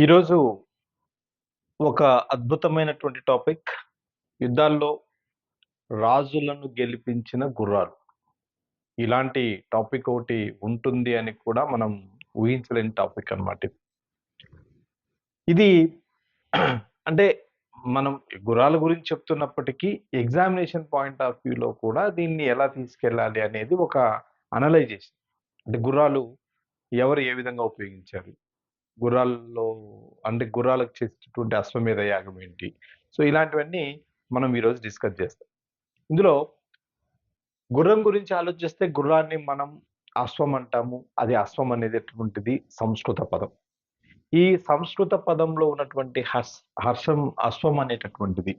ఈరోజు ఒక అద్భుతమైనటువంటి టాపిక్. యుద్ధాల్లో రాజులను గెలిపించిన గుర్రాలు. ఇలాంటి టాపిక్ ఒకటి ఉంటుంది అని కూడా మనం ఊహించలేని టాపిక్ అన్నమాట ఇది. ఇది అంటే మనం గుర్రాల గురించి చెప్తున్నప్పటికీ ఎగ్జామినేషన్ పాయింట్ ఆఫ్ వ్యూలో కూడా దీన్ని ఎలా తీసుకెళ్ళాలి అనేది ఒక అనలైజేషన్. అంటే గుర్రాలు ఎవరు ఏ విధంగా ఉపయోగించారు? గుర్రాల్లో అంటే గుర్రాలకు చేసేటటువంటి అశ్వమేధ యాగం ఏంటి? సో ఇలాంటివన్నీ మనం ఈరోజు డిస్కస్ చేస్తాం. ఇందులో గుర్రం గురించి ఆలోచిస్తే గుర్రాన్ని మనం అశ్వం అంటాము. అది అశ్వం అనేటటువంటిది సంస్కృత పదం. ఈ సంస్కృత పదంలో ఉన్నటువంటి హర్ష హర్షం అశ్వం అనేటటువంటిది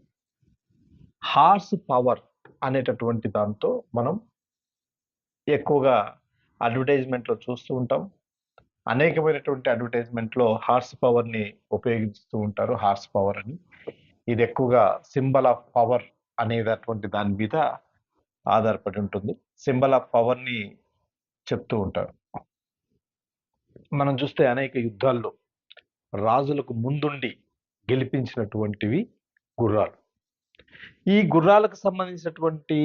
హార్స్ పవర్ అనేటటువంటి దాంతో మనం ఎక్కువగా అడ్వర్టైజ్మెంట్లో చూస్తూ ఉంటాం. అనేకమైనటువంటి అడ్వర్టైజ్మెంట్లో హార్స్ పవర్ని ఉపయోగిస్తూ ఉంటారు హార్స్ పవర్ అని. ఇది ఎక్కువగా సింబల్ ఆఫ్ పవర్ అనేటటువంటి దాని మీద ఆధారపడి ఉంటుంది. సింబల్ ఆఫ్ పవర్ని చెప్తూ ఉంటారు. మనం చూస్తే అనేక యుద్ధాల్లో రాజులకు ముందుండి గెలిపించినటువంటివి గుర్రాలు. ఈ గుర్రాలకు సంబంధించినటువంటి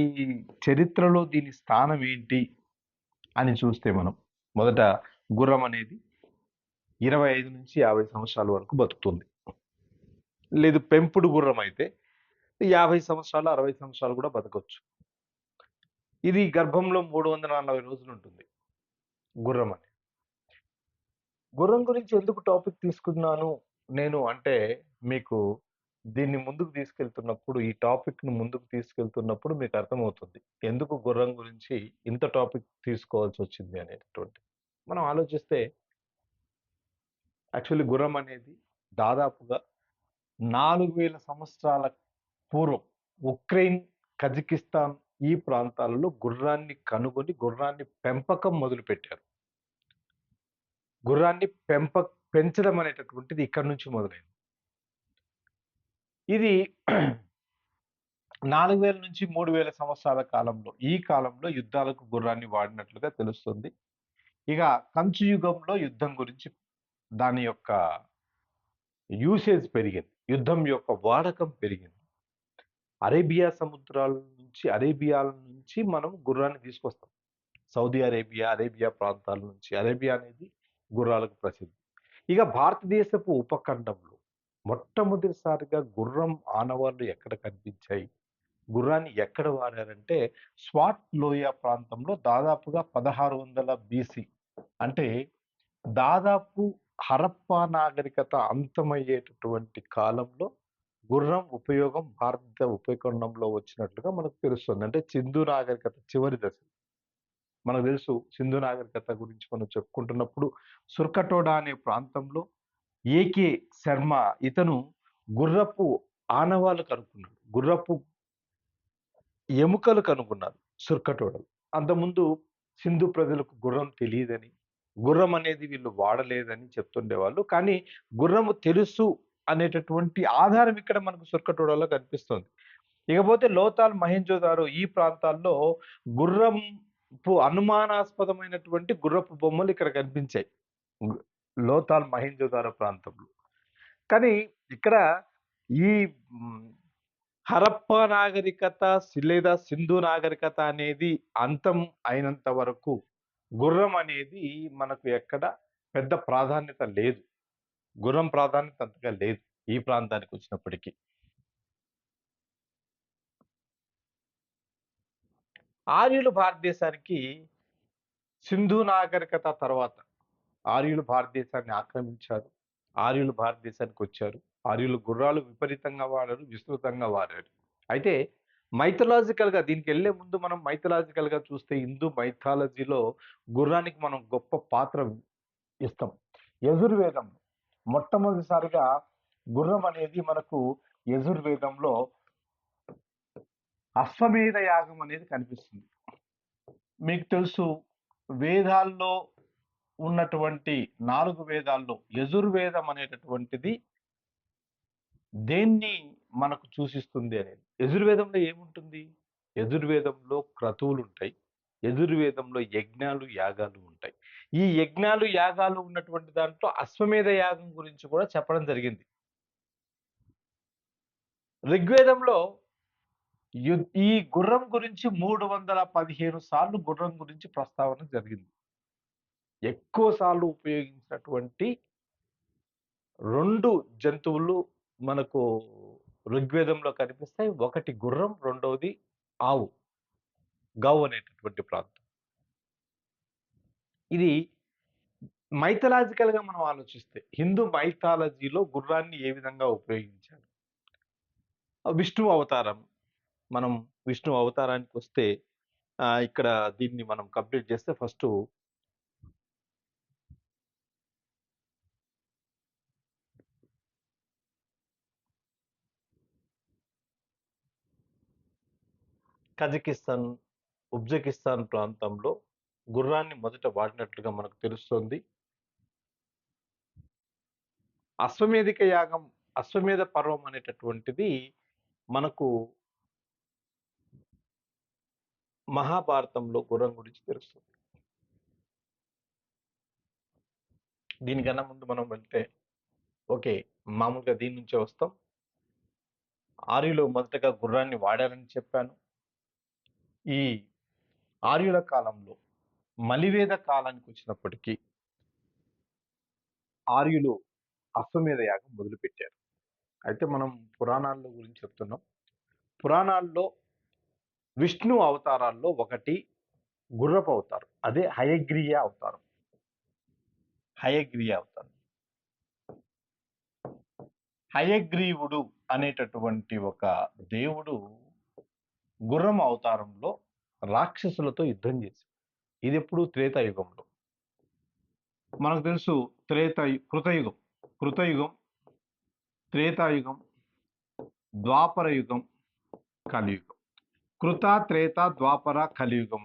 చరిత్రలో దీని స్థానం ఏంటి అని చూస్తే మనం మొదట గుర్రం అనేది ఇరవై ఐదు నుంచి యాభై సంవత్సరాల వరకు బతుకుతుంది. లేదు పెంపుడు గుర్రం అయితే యాభై సంవత్సరాలు అరవై సంవత్సరాలు కూడా బతకవచ్చు ఇది గర్భంలో మూడు వందల నలభై రోజులు ఉంటుంది గుర్రం అని. గుర్రం గురించి ఎందుకు టాపిక్ తీసుకున్నాను నేను అంటే మీకు దీన్ని ముందుకు తీసుకెళ్తున్నప్పుడు ఈ టాపిక్ను ముందుకు తీసుకెళ్తున్నప్పుడు మీకు అర్థమవుతుంది. ఎందుకు గుర్రం గురించి ఇంత టాపిక్ తీసుకోవాల్సి వచ్చింది అనేటటువంటి. మనం ఆలోచిస్తే యాక్చువల్లీ గుర్రం అనేది దాదాపుగా నాలుగు వేల సంవత్సరాల పూర్వం ఉక్రెయిన్ కజకిస్తాన్ ఈ ప్రాంతాలలో గుర్రాన్ని కనుగొని గుర్రాన్ని పెంపకం మొదలుపెట్టారు. గుర్రాన్ని పెంప పెంచడం అనేటటువంటిది ఇక్కడి నుంచి మొదలైంది. ఇది నాలుగు వేల నుంచి మూడు వేల సంవత్సరాల కాలంలో ఈ కాలంలో యుద్ధాలకు గుర్రాన్ని వాడినట్లుగా తెలుస్తుంది. ఇక కంచు యుగంలో యుద్ధం గురించి దాని యొక్క యూసేజ్ పెరిగింది. యుద్ధం యొక్క వాడకం పెరిగింది. అరేబియా సముద్రాల నుంచి అరేబియాల నుంచి మనం గుర్రాన్ని తీసుకొస్తాం. సౌదీ అరేబియా అరేబియా ప్రాంతాల నుంచి. అరేబియా అనేది గుర్రాలకు ప్రసిద్ధి. ఇక భారతదేశపు ఉపఖండంలో మొట్టమొదటిసారిగా గుర్రం ఆనవాళ్ళు ఎక్కడ కనిపించాయి? గుర్రాన్ని ఎక్కడ వాడారంటే స్వాట్ లోయ ప్రాంతంలో దాదాపుగా పదహారు వందల బీసీ అంటే దాదాపు హరప్పా నాగరికత అంతమయ్యేటటువంటి కాలంలో గుర్రం ఉపయోగం భారత ఉపఖండంలో వచ్చినట్లుగా మనకు తెలుస్తుంది. అంటే సింధు నాగరికత చివరి దశ. మనకు తెలుసు సింధు నాగరికత గురించి మనం చెప్పుకుంటున్నప్పుడు సుర్కటోడా అనే ప్రాంతంలో ఏకే శర్మ ఇతను గుర్రపు ఆనవాలు కనుక్కున్నాడు. గుర్రపు ఎముకలు కనుక్కున్నారు సుర్కటోడలు. అంతకుముందు సింధు ప్రజలకు గుర్రం తెలియదని గుర్రం అనేది వీళ్ళు వాడలేదని చెప్తుండేవాళ్ళు. కానీ గుర్రము తెలుసు అనేటటువంటి ఆధారం ఇక్కడ మనకు సుర్కటోడలో కనిపిస్తుంది. ఇకపోతే లోతాల్ మహేంజోదారో ఈ ప్రాంతాల్లో గుర్రంపు అనుమానాస్పదమైనటువంటి గుర్రపు బొమ్మలు ఇక్కడ కనిపించాయి. లోతాల్ మహేంజోదారో ప్రాంతంలో. కానీ ఇక్కడ ఈ హరప్ప నాగరికత లేదా సింధు నాగరికత అనేది అంతం అయినంత వరకు గుర్రం అనేది మనకు ఎక్కడ పెద్ద ప్రాధాన్యత లేదు. గుర్రం ప్రాధాన్యత అంతగా లేదు ఈ ప్రాంతానికి వచ్చినప్పటికీ. ఆర్యులు భారతదేశానికి సింధు నాగరికత తర్వాత ఆర్యులు భారతదేశాన్ని ఆక్రమించారు. ఆర్యులు భారతదేశానికి వచ్చారు. ఆర్యులు గుర్రాలు విపరీతంగా వాడారు విస్తృతంగా వాడారు. అయితే మైథలాజికల్గా దీనికి వెళ్ళే ముందు మనం మైథలాజికల్గా చూస్తే హిందూ మైథాలజీలో గుర్రానికి మనం గొప్ప పాత్ర ఇస్తాం. యజుర్వేదం మొట్టమొదటిసారిగా గుర్రం అనేది మనకు యజుర్వేదంలో అశ్వమేధ యాగం అనేది కనిపిస్తుంది. మీకు తెలుసు వేదాల్లో ఉన్నటువంటి నాలుగు వేదాల్లో యజుర్వేదం అనేటటువంటిది దేన్ని మనకు సూచిస్తుంది అనేది? యజుర్వేదంలో ఏముంటుంది? యజుర్వేదంలో క్రతువులు ఉంటాయి యజుర్వేదంలో యజ్ఞాలు యాగాలు ఉంటాయి. ఈ యజ్ఞాలు యాగాలు ఉన్నటువంటి దాంట్లో అశ్వమేధ యాగం గురించి కూడా చెప్పడం జరిగింది. ఋగ్వేదంలో ఈ గుర్రం గురించి మూడు వందల పదిహేను సార్లు గుర్రం గురించి ప్రస్తావన జరిగింది. ఎక్కువ సార్లు ఉపయోగించినటువంటి రెండు జంతువులు మనకు ఋగ్వేదంలో కనిపిస్తాయి. ఒకటి గుర్రం రెండవది ఆవు. గౌ అనేటటువంటి ప్రాంతం. ఇది మైథలాజికల్గా మనం ఆలోచిస్తే హిందూ మైథాలజీలో గుర్రాన్ని ఏ విధంగా ఉపయోగించారు? విష్ణు అవతారం. మనం విష్ణు అవతారానికి వస్తే ఇక్కడ దీన్ని మనం కంప్లీట్ చేస్తే ఫస్ట్ కజకిస్తాన్ ఉజ్బెకిస్తాన్ ప్రాంతంలో గుర్రాన్ని మొదట వాడినట్లుగా మనకు తెలుస్తోంది. అశ్వమేధిక యాగం అశ్వమేధ పర్వం అనేటటువంటిది మనకు మహాభారతంలో గుర్రం గురించి తెలుస్తుంది. దీనికన్నా ముందు మనం వెళ్తే ఓకే మామూలుగా దీని నుంచే వస్తాం. ఆర్యులు మొదటగా గుర్రాన్ని వాడారని చెప్పాను. ఈ ఆర్యుల కాలంలో మలివేద కాలానికి వచ్చినప్పటికీ ఆర్యులు అశ్వమేధ యాగం మొదలుపెట్టారు. అయితే మనం పురాణాల్లో గురించి చెప్తున్నాం. పురాణాల్లో విష్ణు అవతారాల్లో ఒకటి గుర్రపు అవతారం. అదే హయగ్రీయ అవతారం. హయగ్రీయ అవతారం. హయగ్రీవుడు అనేటటువంటి ఒక దేవుడు గుర్రం అవతారంలో రాక్షసులతో యుద్ధం చేసి ఇది ఎప్పుడు త్రేతాయుగంలో? మనకు తెలుసు త్రేత కృతయుగం. కృతయుగం త్రేతాయుగం ద్వాపర యుగం కలియుగం. కృత త్రేత ద్వాపర కలియుగం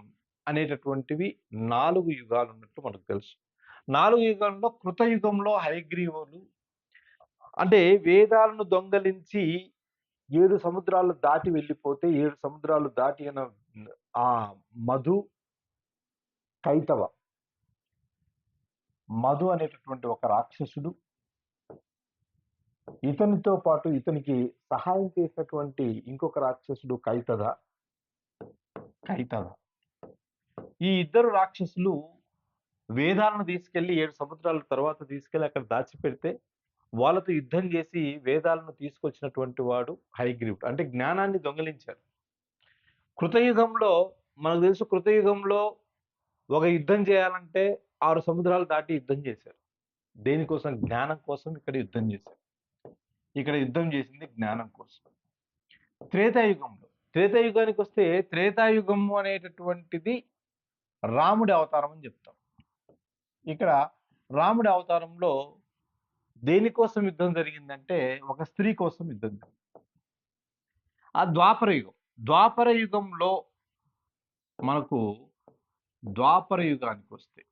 అనేటటువంటివి నాలుగు యుగాలు ఉన్నట్టు మనకు తెలుసు. నాలుగు యుగంలో కృతయుగంలో హయగ్రీవులు అంటే వేదాలను దొంగలించి ఏడు సముద్రాలు దాటి వెళ్ళిపోతే ఏడు సముద్రాలు దాటి అయిన ఆ మధు కైతవ. మధు అనేటటువంటి ఒక రాక్షసుడు. ఇతనితో పాటు ఇతనికి సహాయం చేసినటువంటి ఇంకొక రాక్షసుడు కైతద. కైతద ఈ ఇద్దరు రాక్షసులు వేదాలను తీసుకెళ్ళి ఏడు సముద్రాల తర్వాత తీసుకెళ్ళి అక్కడ దాచిపెడితే వాళ్ళతో యుద్ధం చేసి వేదాలను తీసుకొచ్చినటువంటి వాడు హైగ్రీవుడు. అంటే జ్ఞానాన్ని దొంగలించారు కృతయుగంలో మనకు తెలుసు కృతయుగంలో ఒక యుద్ధం చేయాలంటే ఆరు సముద్రాలు దాటి యుద్ధం చేశారు. దేనికోసం జ్ఞానం కోసం ఇక్కడ యుద్ధం చేశారు. ఇక్కడ యుద్ధం చేసింది జ్ఞానం కోసం. త్రేతాయుగంలో త్రేతాయుగానికి వస్తే త్రేతాయుగము అనేటటువంటిది రాముడి అవతారం అని చెప్తాం. ఇక్కడ రాముడి అవతారంలో దేనికోసం యుద్ధం జరిగిందంటే ఒక స్త్రీ కోసం యుద్ధం జరిగింది. ఆ ద్వాపర యుగం. ద్వాపర యుగంలో మనకు ద్వాపర యుగానికి వస్తే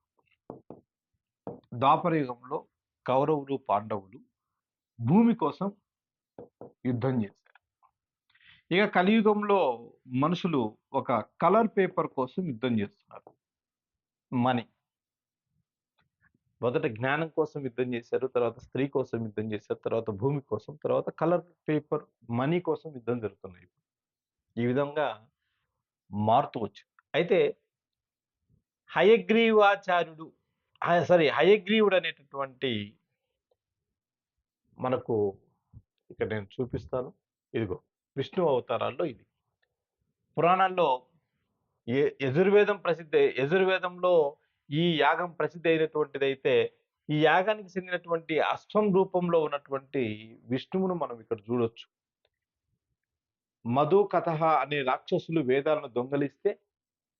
ద్వాపర యుగంలో కౌరవులు పాండవులు భూమి కోసం యుద్ధం చేశారు. ఇక కలియుగంలో మనుషులు ఒక కలర్ పేపర్ కోసం యుద్ధం చేస్తున్నారు. మనీ. మొదట జ్ఞానం కోసం యుద్ధం చేశారు తర్వాత స్త్రీ కోసం యుద్ధం చేశారు తర్వాత భూమి కోసం తర్వాత కలర్ పేపర్ మనీ కోసం యుద్ధం జరుగుతున్నాయి. ఈ విధంగా మారుతూ వచ్చింది అయితే హయగ్రీవాచార్యుడు సారీ హయగ్రీవుడు అనేటటువంటి మనకు ఇక్కడ నేను చూపిస్తాను. ఇదిగో విష్ణు అవతారాల్లో ఇది. పురాణాల్లో ఏ యజుర్వేదం ప్రసిద్ధి యజుర్వేదంలో ఈ యాగం ప్రసిద్ధి అయినటువంటిదైతే ఈ యాగానికి చెందినటువంటి అశ్వం రూపంలో ఉన్నటువంటి విష్ణువును మనం ఇక్కడ చూడొచ్చు. మధు కథ అనే రాక్షసులు వేదాలను దొంగలిస్తే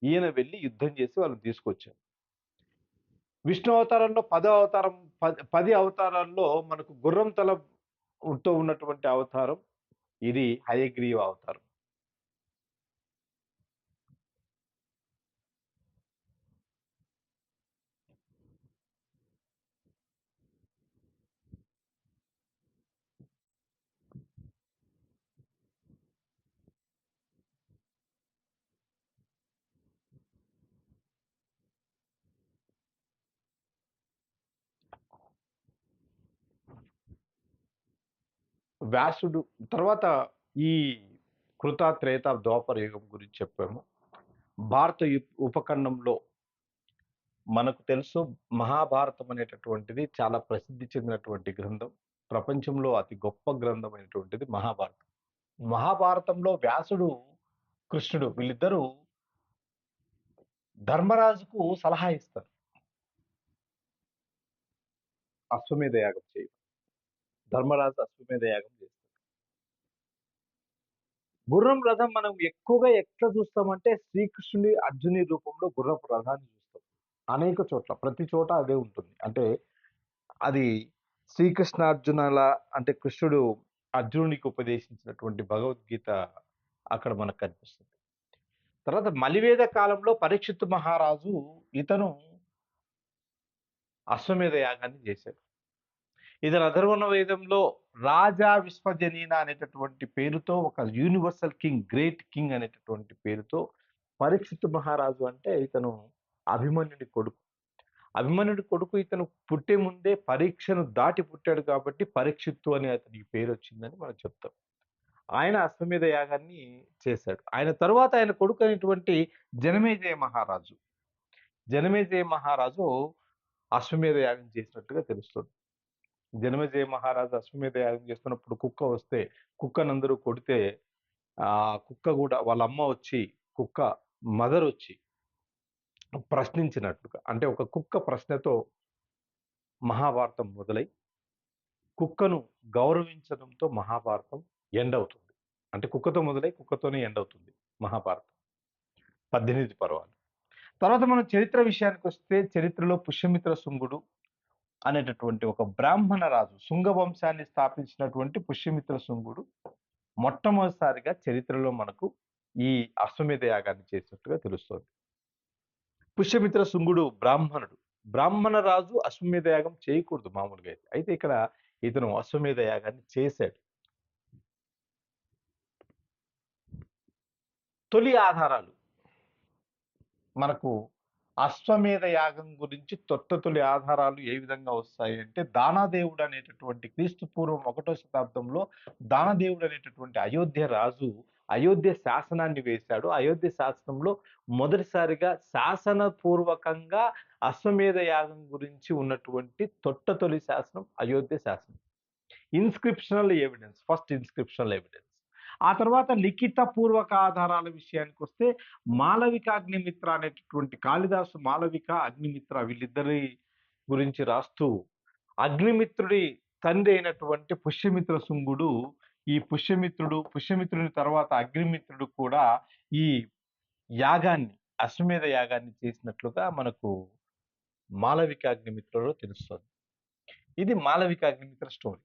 ఈయన వెళ్ళి యుద్ధం చేసి వాళ్ళని తీసుకొచ్చారు. విష్ణు అవతారంలో పదో అవతారం పది పది అవతారాల్లో మనకు గుర్రం తల ఉంటూ ఉన్నటువంటి అవతారం ఇది హయగ్రీవ అవతారం. వ్యాసుడు తర్వాత ఈ కృత త్రేత ద్వాపర యుగం గురించి చెప్పాము. భారత యు- ఉపఖండంలో మనకు తెలుసు మహాభారతం అనేటటువంటిది చాలా ప్రసిద్ధి చెందినటువంటి గ్రంథం. ప్రపంచంలో అతి గొప్ప గ్రంథం అయినటువంటిది మహాభారతం. మహాభారతంలో వ్యాసుడు కృష్ణుడు వీళ్ళిద్దరూ ధర్మరాజుకు సలహా ఇస్తారు. అశ్వమేధ యాగం చేయ ధర్మరాజు అశ్వమేధ యాగం చేస్తాడు గుర్రం రథం మనం ఎక్కువగా ఎట్లా చూస్తామంటే శ్రీకృష్ణుడి అర్జుని రూపంలో గుర్రపు రథాన్ని చూస్తాం. అనేక చోట్ల ప్రతి చోట అదే ఉంటుంది. అంటే అది శ్రీకృష్ణార్జునల అంటే కృష్ణుడు అర్జునునికి ఉపదేశించినటువంటి భగవద్గీత అక్కడ మనకు కనిపిస్తుంది. తర్వాత మలివేద కాలంలో పరీక్షిత్ మహారాజు ఇతను అశ్వమేధ యాగాన్ని చేశాడు. ఇతను అధర్వణ వేదంలో రాజా విశ్వజనీన అనేటటువంటి పేరుతో ఒక యూనివర్సల్ కింగ్ గ్రేట్ కింగ్ అనేటటువంటి పేరుతో పరీక్షిత్ మహారాజు అంటే ఇతను అభిమన్యుడి కొడుకు. అభిమన్యుడి కొడుకు ఇతను పుట్టే ముందే పరీక్షను దాటి పుట్టాడు కాబట్టి పరీక్షిత్తు అని అతనికి పేరు వచ్చిందని మనం చెప్తాం. ఆయన అశ్వమేధ యాగాన్ని చేశాడు. ఆయన తర్వాత ఆయన కొడుకు అనేటువంటి జనమేజయ మహారాజు. జనమేజయ మహారాజు అశ్వమేధ యాగం చేసినట్టుగా తెలుస్తుంది. జనమేజయ మహారాజు అశ్వమేధ యాగం చేస్తున్నప్పుడు కుక్క వస్తే కుక్కనందరూ కొడితే ఆ కుక్క కూడా వాళ్ళ అమ్మ వచ్చి కుక్క మదర్ వచ్చి ప్రశ్నించినట్లుగా అంటే ఒక కుక్క ప్రశ్నతో మహాభారతం మొదలై కుక్కను గౌరవించడంతో మహాభారతం ఎండ్ అవుతుంది అంటే కుక్కతో మొదలై కుక్కతోనే ఎండ్ అవుతుంది మహాభారతం. పద్దెనిమిది పర్వాలు. తర్వాత మనం చరిత్ర విషయానికి వస్తే చరిత్రలో పుష్యమిత్ర శుంగుడు అనేటటువంటి ఒక బ్రాహ్మణ రాజు శుంగ వంశాన్ని స్థాపించినటువంటి పుష్యమిత్ర శుంగుడు మొట్టమొదటిసారిగా చరిత్రలో మనకు ఈ అశ్వమేధ యాగాన్ని చేసినట్టుగా తెలుస్తోంది. పుష్యమిత్ర శుంగుడు బ్రాహ్మణుడు. బ్రాహ్మణ రాజు అశ్వమేధ యాగం చేయకూడదు మామూలుగా అయితే. అయితే ఇక్కడ ఇతను అశ్వమేధ యాగాన్ని చేశాడు. తొలి ఆధారాలు మనకు అశ్వమేధ యాగం గురించి తొట్ట తొలి ఆధారాలు ఏ విధంగా వస్తాయి అంటే దానాదేవుడు అనేటటువంటి క్రీస్తు పూర్వం ఒకటో శతాబ్దంలో దానదేవుడు అనేటటువంటి అయోధ్య రాజు అయోధ్య శాసనాన్ని వేశాడు. అయోధ్య శాసనంలో మొదటిసారిగా శాసనపూర్వకంగా అశ్వమేధ యాగం గురించి ఉన్నటువంటి తొట్ట తొలి శాసనం అయోధ్య శాసనం. Inscriptional evidence first inscriptional evidence. ఆ తర్వాత లిఖిత పూర్వక ఆధారాల విషయానికి వస్తే మాలవిక అగ్నిమిత్ర అనేటటువంటి కాళిదాసు మాలవిక అగ్నిమిత్ర వీళ్ళిద్దరి గురించి రాస్తూ అగ్నిమిత్రుడి తండ్రి అయినటువంటి పుష్యమిత్ర శుంగుడు ఈ పుష్యమిత్రుడు పుష్యమిత్రుని తర్వాత అగ్నిమిత్రుడు కూడా ఈ యాగాన్ని అశ్వమేధ యాగాన్ని చేసినట్లుగా మనకు మాలవిక అగ్నిమిత్రులో తెలుస్తుంది. ఇది మాలవిక అగ్నిమిత్ర స్టోరీ.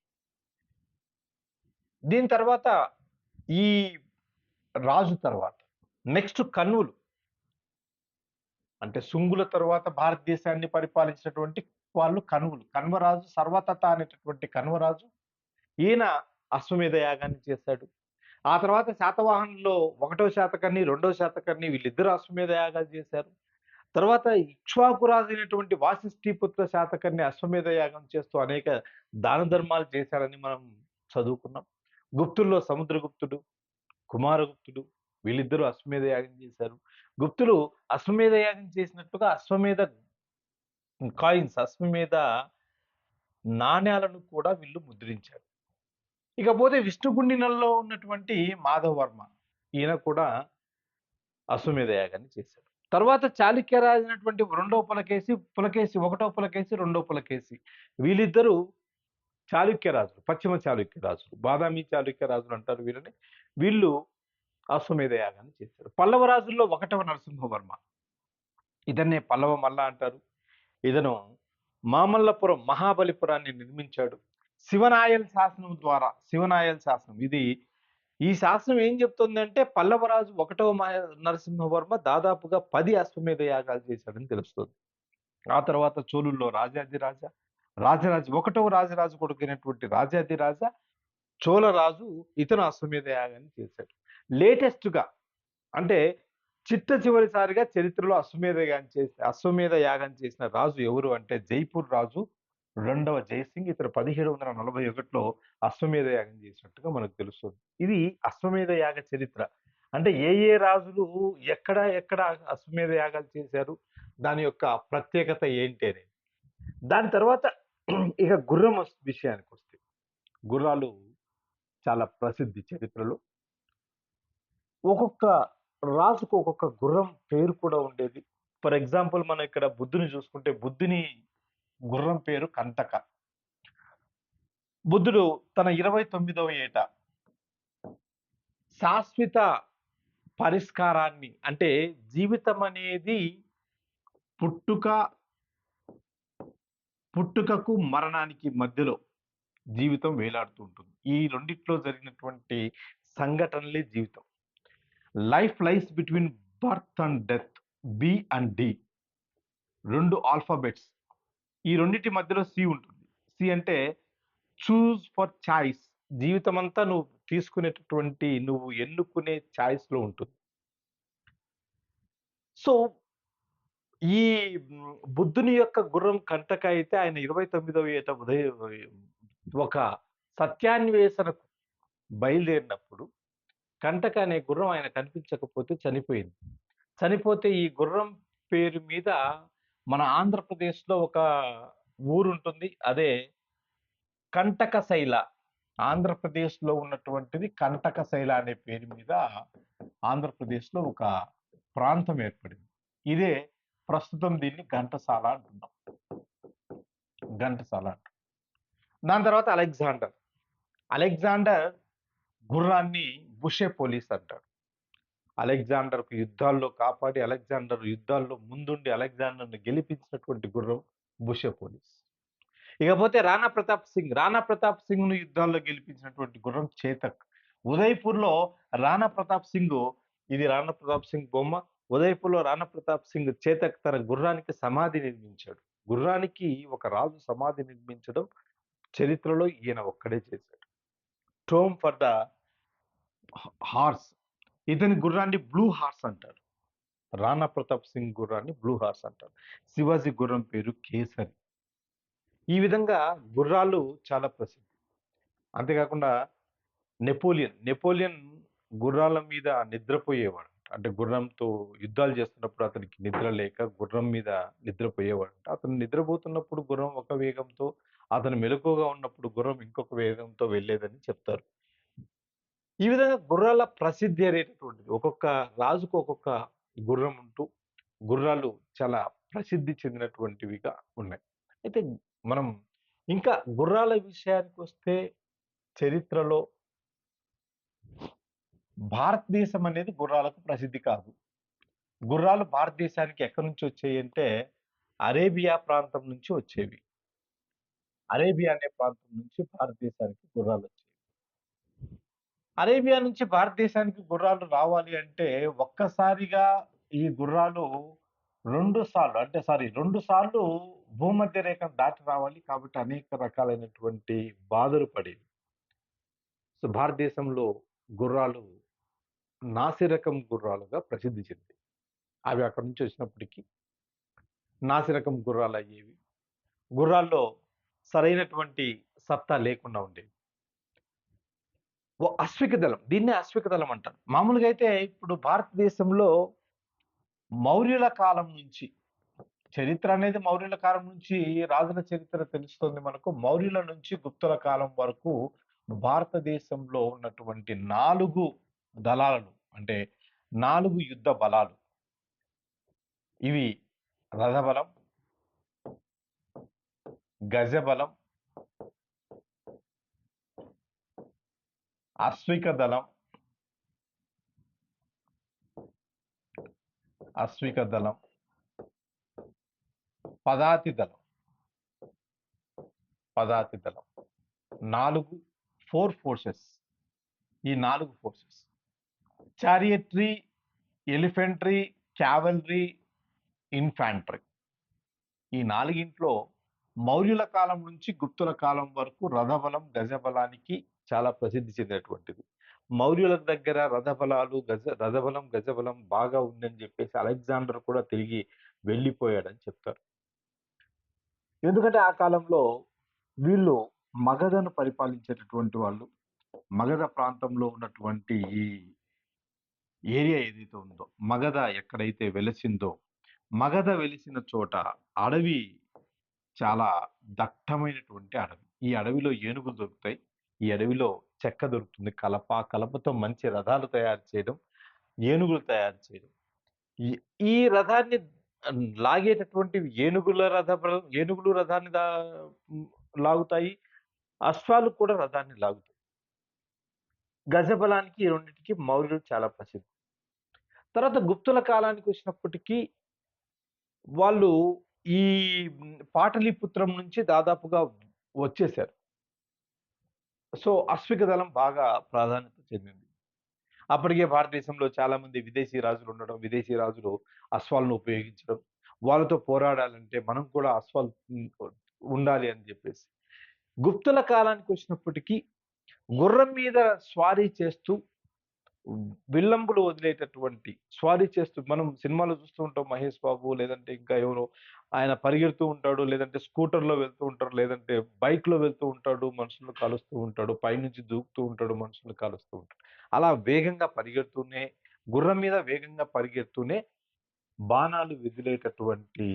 దీని తర్వాత ఈ రాజు తర్వాత నెక్స్ట్ కన్నులు అంటే శుంగుల తర్వాత భారతదేశాన్ని పరిపాలించినటువంటి వాళ్ళు కనువులు కన్వరాజు సర్వతత అనేటటువంటి కన్వరాజు ఈయన అశ్వమేధ యాగాన్ని చేశాడు. ఆ తర్వాత శాతవాహనంలో ఒకటో శాతకర్ణి రెండో శాతకర్ణి వీళ్ళిద్దరు అశ్వమేధ యాగాలు చేశారు. తర్వాత ఇక్ష్వాకురాజు అయినటువంటి వాసిష్ఠీపుత్ర శాతకర్ణి అశ్వమేధ యాగం చేస్తూ అనేక దాన ధర్మాలు చేశాడని మనం చదువుకున్నాం. గుప్తుల్లో సముద్రగుప్తుడు కుమారగుప్తుడు వీళ్ళిద్దరూ అశ్వమేధ యాగం చేశారు. గుప్తులు అశ్వమేధ యాగం చేసినట్టుగా అశ్వమేధ కాయిన్స్ అశ్వమేధ నాణ్యాలను కూడా వీళ్ళు ముద్రించారు. ఇకపోతే విష్ణుగుండినల్లో ఉన్నటువంటి మాధవ వర్మ ఈయన కూడా అశ్వమేధ యాగాన్ని చేశాడు. తర్వాత చాళుక్య అయినటువంటి రెండో పులకేసి పులకేసి ఒకటో పులకేసి రెండో పులకేసి వీళ్ళిద్దరూ చాళుక్య రాజులు పశ్చిమ చాళుక్య రాజులు బాదామి చాళుక్య రాజులు అంటారు వీళ్ళని. వీళ్ళు అశ్వమేధ యాగాన్ని చేశారు. పల్లవ రాజుల్లో ఒకటవ నరసింహవర్మ. ఇతన్నే పల్లవ మల్ల అంటారు. ఇతను మామల్లపురం మహాబలిపురాన్ని నిర్మించాడు. శివనాయల్ శాసనం ద్వారా శివనాయల్ శాసనం. ఇది ఈ శాసనం ఏం చెప్తుందంటే పల్లవరాజు ఒకటవ మా- నరసింహవర్మ దాదాపుగా పది అశ్వమేధ యాగాలు చేశాడని తెలుస్తుంది. ఆ తర్వాత చోళుల్లో రాజాదిరాజా రాజరాజు ఒకటవ రాజరాజు కొడుకుైనటువంటి రాజాదిరాజా చోళరాజు ఇతను అశ్వమేధ యాగాన్ని చేశాడు. లేటెస్ట్గా అంటే చిట్ట చివరిసారిగా చరిత్రలో అశ్వమేధ యాగం చేసి అశ్వమేధ యాగం చేసిన రాజు ఎవరు అంటే జైపూర్ రాజు రెండవ జయసింగ్ ఇతను పదిహేడు వందల నలభై ఒకటిలో అశ్వమేధ యాగం చేసినట్టుగా మనకు తెలుస్తుంది. ఇది అశ్వమేధ యాగ చరిత్ర. అంటే ఏ ఏ రాజులు ఎక్కడ ఎక్కడ అశ్వమేధ యాగాలు చేశారు దాని యొక్క ప్రత్యేకత ఏంటి అనేది. దాని తర్వాత ఇక గుర్రం విషయానికి వస్తే గుర్రాలు చాలా ప్రసిద్ధి చరిత్రలో. ఒక్కొక్క రాజుకు ఒక్కొక్క గుర్రం పేరు కూడా ఉండేది. ఫర్ ఎగ్జాంపుల్ మనం ఇక్కడ బుద్ధుని చూసుకుంటే బుద్ధుని గుర్రం పేరు కంటక. బుద్ధుడు తన ఇరవై తొమ్మిదవ ఏట శాశ్వత పరిష్కారాన్ని అంటే జీవితం అనేది పుట్టుక పుట్టుకకు మరణానికి మధ్యలో జీవితం వేలాడుతూ ఉంటుంది. ఈ రెండిట్లో జరిగినటువంటి సంఘటనలే జీవితం. Life life between birth and death B and D రెండు ఆల్ఫాబెట్స్ ఈ రెండింటి మధ్యలో సి ఉంటుంది. సి అంటే చూస్ ఫర్ చాయిస్ జీవితం అంతా నువ్వు తీసుకునేటటువంటి నువ్వు ఎన్నుకునే ఛాయిస్లో ఉంటుంది. సో ఈ బుద్ధుని యొక్క గుర్రం కంటక అయితే ఆయన ఇరవై తొమ్మిదవ ఏట ఉదయం ఒక సత్యాన్వేషణకు బయలుదేరినప్పుడు కంటక అనే గుర్రం ఆయన కనిపించకపోతే చనిపోయింది. చనిపోతే ఈ గుర్రం పేరు మీద మన ఆంధ్రప్రదేశ్లో ఒక ఊరు ఉంటుంది అదే కంటకశైల ఆంధ్రప్రదేశ్లో ఉన్నటువంటిది కంటక శైల అనే పేరు మీద ఆంధ్రప్రదేశ్లో ఒక ప్రాంతం ఏర్పడింది. ఇదే ప్రస్తుతం దీన్ని ఘంటసాల అంటున్నాం. ఘంటసాల అంటాం దాని తర్వాత అలెగ్జాండర్. అలెగ్జాండర్ గుర్రాన్ని బుషే పోలీస్ అంటాడు. అలెగ్జాండర్కు యుద్ధాల్లో కాపాడి అలెగ్జాండర్ యుద్ధాల్లో ముందుండి అలెగ్జాండర్ను గెలిపించినటువంటి గుర్రం బుషే పోలీస్. ఇకపోతే రాణా ప్రతాప్ సింగ్ రాణా ప్రతాప్ సింగ్ను యుద్ధాల్లో గెలిపించినటువంటి గుర్రం చేతక్. ఉదయ్పూర్లో రాణా ప్రతాప్ సింగ్ ఇది రాణా ప్రతాప్ సింగ్ బొమ్మ ఉదయ్పూర్లో రాణా ప్రతాప్ సింగ్ చేతక్ తన గుర్రానికి సమాధి నిర్మించాడు. గుర్రానికి ఒక రాజు సమాధి నిర్మించడం చరిత్రలో ఈయన ఒక్కడే చేశాడు. Tomb for the horse. ఇతని గుర్రాన్ని బ్లూ హార్స్ అంటారు. రాణా ప్రతాప్ సింగ్ గుర్రాన్ని బ్లూ హార్స్ అంటారు. శివాజీ గుర్రం పేరు కేసరి. ఈ విధంగా గుర్రాలు చాలా ప్రసిద్ధి. అంతేకాకుండా నెపోలియన్. నెపోలియన్ గుర్రాల మీద నిద్రపోయేవాడు. అంటే గుర్రంతో యుద్ధాలు చేస్తున్నప్పుడు అతనికి నిద్ర లేక గుర్రం మీద నిద్రపోయేవాడు అతను నిద్రపోతున్నప్పుడు గుర్రం ఒక వేగంతో అతను మెలకుగా ఉన్నప్పుడు గుర్రం ఇంకొక వేగంతో వెళ్ళేదని చెప్తారు. ఈ విధంగా గుర్రాల ప్రసిద్ధి అనేటటువంటిది ఒక్కొక్క రాజుకు ఒక్కొక్క గుర్రం ఉంటూ గుర్రాలు చాలా ప్రసిద్ధి చెందినటువంటివిగా ఉన్నాయి. అయితే మనం ఇంకా గుర్రాల విషయానికి వస్తే చరిత్రలో భారతదేశం అనేది గుర్రాలకు ప్రసిద్ధి కాదు. గుర్రాలు భారతదేశానికి ఎక్కడి నుంచి వచ్చాయి అంటే అరేబియా ప్రాంతం నుంచి వచ్చేవి. అరేబియా అనే ప్రాంతం నుంచి భారతదేశానికి గుర్రాలు వచ్చేవి అరేబియా నుంచి భారతదేశానికి గుర్రాలు రావాలి అంటే ఒక్కసారిగా ఈ గుర్రాలు రెండు సార్లు అంటే సారీ రెండు సార్లు భూమధ్య రేఖను దాటి రావాలి కాబట్టి అనేక రకాలైనటువంటి బాధలు పడేవి. సో భారతదేశంలో గుర్రాలు నాసిరకం గుర్రాలుగా ప్రసిద్ధి చెంది అవి అక్కడి నుంచి వచ్చినప్పటికీ నాసిరకం గుర్రాలు అయ్యేవి. గుర్రాల్లో సరైనటువంటి సత్తా లేకుండా ఉండేవి. ఓ అశ్విక దళం దీన్నే అశ్విక దళం అంటారు. మామూలుగా అయితే ఇప్పుడు భారతదేశంలో మౌర్యుల కాలం నుంచి చరిత్ర అనేది మౌర్యుల కాలం నుంచి రాజుల చరిత్ర తెలుస్తుంది మనకు. మౌర్యుల నుంచి గుప్తుల కాలం వరకు భారతదేశంలో ఉన్నటువంటి నాలుగు దళాలను అంటే నాలుగు యుద్ధ బలాలు. ఇవి రథబలం గజబలం అశ్విక దళం అశ్విక దళం పదాతి దళం పదాతి దళం. నాలుగు ఫోర్ ఫోర్సెస్. ఈ నాలుగు forces. Chariotry elephantry cavalry infantry. ఈ నాలుగింట్లో మౌర్యుల కాలం నుంచి గుప్తుల కాలం వరకు రథబలం గజబలానికి చాలా ప్రసిద్ధి చెందినటువంటిది. మౌర్యుల దగ్గర రథబలాలు గజ రథబలం గజబలం బాగా ఉందని చెప్పేసి అలెగ్జాండర్ కూడా తిరిగి వెళ్ళిపోయాడని చెప్తారు. ఎందుకంటే ఆ కాలంలో వీళ్ళు మగధను పరిపాలించేటటువంటి వాళ్ళు మగధ ప్రాంతంలో ఉన్నటువంటి ఈ ఏరియా ఏదైతే ఉందో మగధ ఎక్కడైతే వెలిసిందో మగధ వెలిసిన చోట అడవి చాలా దట్టమైనటువంటి అడవి. ఈ అడవిలో ఏనుగులు దొరుకుతాయి. ఈ అడవిలో చెక్క దొరుకుతుంది. కలప కలపతో మంచి రథాలు తయారు చేయడం ఏనుగులు తయారు చేయడం. ఈ- రథాన్ని లాగేటటువంటి ఏనుగుల రథ ఏనుగులు రథాన్ని దా- లాగుతాయి. అశ్వాలు కూడా రథాన్ని లాగుతాయి. గజబలానికి ఈ రెండింటికి మౌర్యులు చాలా ప్రసిద్ధి. తర్వాత గుప్తుల కాలానికి వచ్చినప్పటికీ వాళ్ళు ఈ పాటలీపుత్రం నుంచి దాదాపుగా వచ్చేసారు సో అశ్విక దళం బాగా ప్రాధాన్యత చెందింది. అప్పటికే భారతదేశంలో చాలామంది విదేశీ రాజులు ఉండడం విదేశీ రాజులు అశ్వాలను ఉపయోగించడం వాళ్ళతో పోరాడాలంటే మనం కూడా అశ్వాలు ఉండాలి అని చెప్పేసి. గుప్తుల కాలానికి వచ్చినప్పటికీ గుర్రం మీద స్వారీ చేస్తూ విల్లంబులు వదిలేటటువంటి స్వారీ చేస్తూ మనం సినిమాలో చూస్తూ ఉంటాం మహేష్ బాబు లేదంటే ఇంకా ఎవరో ఆయన పరిగెడుతూ ఉంటాడు లేదంటే స్కూటర్లో వెళ్తూ ఉంటాడు లేదంటే బైక్లో వెళ్తూ ఉంటాడు మనుషులు కలుస్తూ ఉంటాడు పైనుంచి దూకుతూ ఉంటాడు మనుషులు కలుస్తూ ఉంటాడు. అలా వేగంగా పరిగెడుతూనే గుర్రం మీద వేగంగా పరిగెడుతూనే బాణాలు విదిలేటటువంటి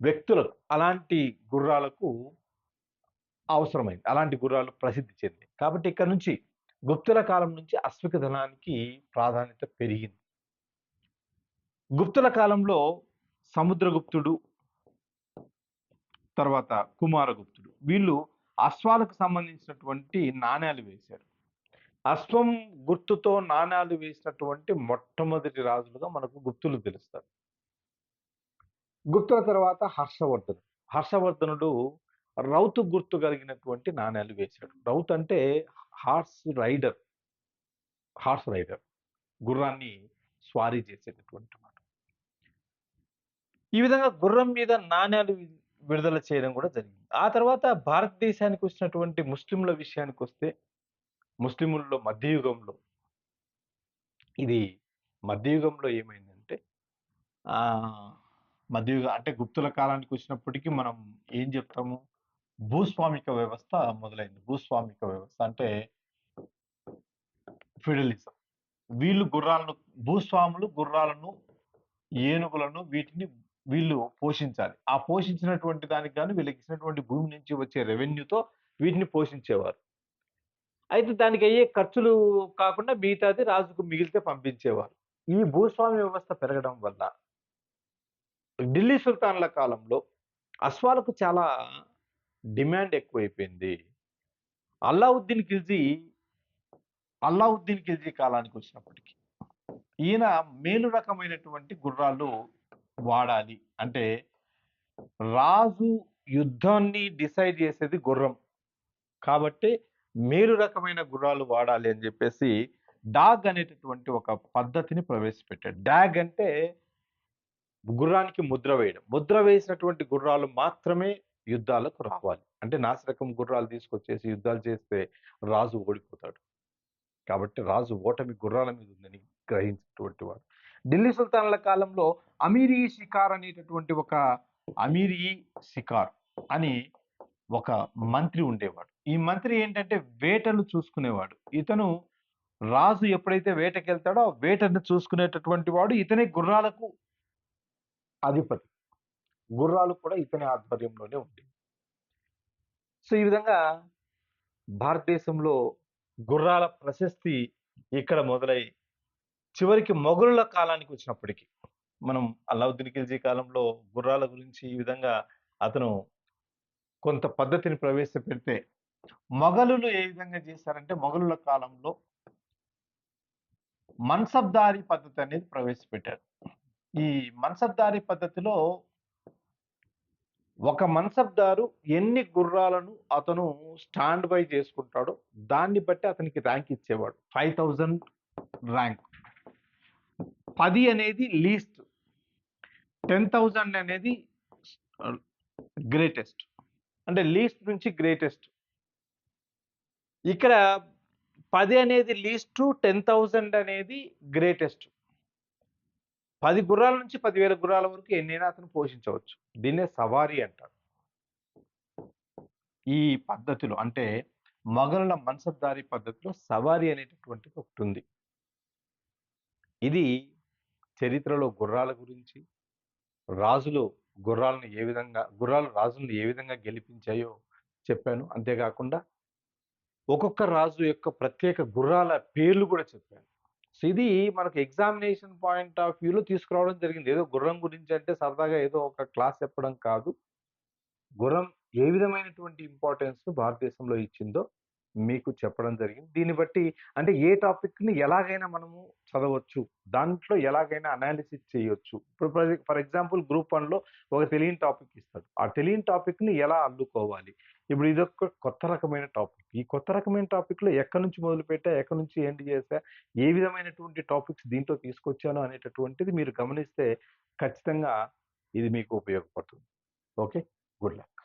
వ్యక్తులకు అలాంటి గుర్రాలకు అవసరమైంది. అలాంటి గుర్రాలు ప్రసిద్ధి చెందాయి కాబట్టి ఇక్కడ నుంచి గుప్తుల కాలం నుంచి అశ్విక ధనానికి ప్రాధాన్యత పెరిగింది. గుప్తుల కాలంలో సముద్రగుప్తుడు తర్వాత కుమారగుప్తుడు వీళ్ళు అశ్వాలకు సంబంధించినటువంటి నాణ్యాలు వేశారు. అశ్వం గుర్తుతో నాణ్యాలు వేసినటువంటి మొట్టమొదటి రాజులుగా మనకు గుప్తులు తెలుస్తారు. గుప్తుల తర్వాత హర్షవర్ధనుడు హర్షవర్ధనుడు రౌతు గుర్తు కలిగినటువంటి నాణ్యాలు వేశాడు. రౌత్ అంటే హార్స్ రైడర్ హార్స్ రైడర్ గుర్రాన్ని స్వారీ చేసేటటువంటి మాట ఈ విధంగా గుర్రం మీద నాణ్యాలు వి- విడుదల చేయడం కూడా జరిగింది. ఆ తర్వాత భారతదేశానికి వచ్చినటువంటి ముస్లింల విషయానికి వస్తే ముస్లిముల్లో మధ్యయుగంలో ఇది మధ్యయుగంలో ఏమైందంటే మధ్యయుగం మధ్యయుగ అంటే గుప్తుల కాలానికి వచ్చినప్పటికీ మనం ఏం చెప్తాము? భూస్వామిక వ్యవస్థ మొదలైంది. భూస్వామిక వ్యవస్థ అంటే ఫిడలిజం వీళ్ళు గుర్రాలను భూస్వాములు గుర్రాలను ఏనుగులను వీటిని వీళ్ళు పోషించాలి. ఆ పోషించినటువంటి దానికి గాను వీళ్ళకి ఇచ్చినటువంటి భూమి నుంచి వచ్చే రెవెన్యూతో వీటిని పోషించేవారు. అయితే దానికి అయ్యే ఖర్చులు కాకుండా మిగతాది రాజుకు మిగిలితే పంపించేవారు. ఈ భూస్వామి వ్యవస్థ పెరగడం వల్ల ఢిల్లీ సుల్తాన్ల కాలంలో అశ్వాలకు చాలా డిమాండ్ ఎక్కువైపోయింది. అల్లావుద్దీన్ ఖిల్జీ అల్లావుద్దీన్ ఖిల్జీ కాలానికి వచ్చినప్పటికీ ఈయన మేలు రకమైనటువంటి గుర్రాలు వాడాలి. అంటే రాజు యుద్ధాన్ని డిసైడ్ చేసేది గుర్రం. కాబట్టి మేలు రకమైన గుర్రాలు వాడాలి అని చెప్పేసి డాగ్ అనేటటువంటి ఒక పద్ధతిని ప్రవేశపెట్టాడు. డాగ్ అంటే గుర్రానికి ముద్ర వేయడం. ముద్ర వేసినటువంటి గుర్రాలు మాత్రమే యుద్ధాలకు రావాలి అంటే నాసిరకం గుర్రాలు తీసుకొచ్చేసి యుద్ధాలు చేస్తే రాజు ఓడిపోతాడు. కాబట్టి రాజు ఓటమి గుర్రాల మీద ఉందని గ్రహించినటువంటి వాడు. ఢిల్లీ సుల్తాన్ల కాలంలో అమీరీ షికార్ అనేటటువంటి ఒక అమీరీ షికార్ అని ఒక మంత్రి ఉండేవాడు. ఈ మంత్రి ఏంటంటే వేటలు చూసుకునేవాడు. ఇతను రాజు ఎప్పుడైతే వేటకి వెళ్తాడో ఆ వేటను చూసుకునేటటువంటి వాడు. ఇతనే గుర్రాలకు అధిపతి. గుర్రాలు కూడా ఇతని ఆధ్వర్యంలోనే ఉండేవి సో ఈ విధంగా భారతదేశంలో గుర్రాల ప్రశస్తి ఇక్కడ మొదలై చివరికి మొఘలుల కాలానికి వచ్చినప్పటికీ మనం అల్లావుద్దీన్ ఖిల్జీ కాలంలో గుర్రాల గురించి ఈ విధంగా అతను కొంత పద్ధతిని ప్రవేశపెడితే మొఘలులు ఏ విధంగా చేశారంటే మొఘలుల కాలంలో మన్సబ్దారీ పద్ధతి అనేది ప్రవేశపెట్టారు. ఈ మన్సబ్దారీ పద్ధతిలో ఒక మన్సబ్దారు ఎన్ని గుర్రాలను అతను స్టాండ్ బై చేసుకుంటాడో దాన్ని బట్టి అతనికి ర్యాంక్ ఇచ్చేవాడు. Five thousand rank. పది అనేది లీస్ట్. టెన్ థౌజండ్ అనేది గ్రేటెస్ట్. అంటే లీస్ట్ నుంచి గ్రేటెస్ట్. ఇక్కడ పది అనేది లీస్ట్ టెన్ థౌజండ్ అనేది గ్రేటెస్ట్. పది గుర్రాల నుంచి పదివేల గుర్రాల వరకు ఎన్నైనా అతను పోషించవచ్చు. దీన్నే సవారీ అంటారు. ఈ పద్ధతులు అంటే మొఘలుల మనసబ్దారి పద్ధతిలో సవారీ అనేటటువంటిది ఒకటి ఉంది ఇది చరిత్రలో గుర్రాల గురించి రాజులు గుర్రాలను ఏ విధంగా గుర్రాలు రాజులను ఏ విధంగా గెలిపించాయో చెప్పాను. అంతేకాకుండా ఒక్కొక్క రాజు యొక్క ప్రత్యేక గుర్రాల పేర్లు కూడా చెప్పాను. సో ఇది మనకు ఎగ్జామినేషన్ పాయింట్ ఆఫ్ వ్యూలో తీసుకురావడం జరిగింది. ఏదో గుర్రం గురించి అంటే సరదాగా ఏదో ఒక క్లాస్ చెప్పడం కాదు. గుర్రం ఏ విధమైనటువంటి ఇంపార్టెన్స్ భారతదేశంలో ఇచ్చిందో మీకు చెప్పడం జరిగింది. దీన్ని బట్టి అంటే ఏ టాపిక్ని ఎలాగైనా మనము చదవచ్చు. దాంట్లో ఎలాగైనా అనాలిసిస్ చేయొచ్చు. ఇప్పుడు ఫర్ ఎగ్జాంపుల్ గ్రూప్ వన్లో ఒక తెలియని టాపిక్ ఇస్తాడు. ఆ తెలియని టాపిక్ని ఎలా అల్లుకోవాలి? ఇప్పుడు ఇదొక కొత్త రకమైన టాపిక్. ఈ కొత్త రకమైన టాపిక్లో ఎక్కడి నుంచి మొదలు పెట్టా ఎక్కడి నుంచి ఎండ్ చేసా ఏ విధమైనటువంటి టాపిక్స్ దీంట్లో తీసుకొచ్చాను అనేటటువంటిది మీరు గమనిస్తే ఖచ్చితంగా ఇది మీకు ఉపయోగపడుతుంది. ఓకే? Good luck.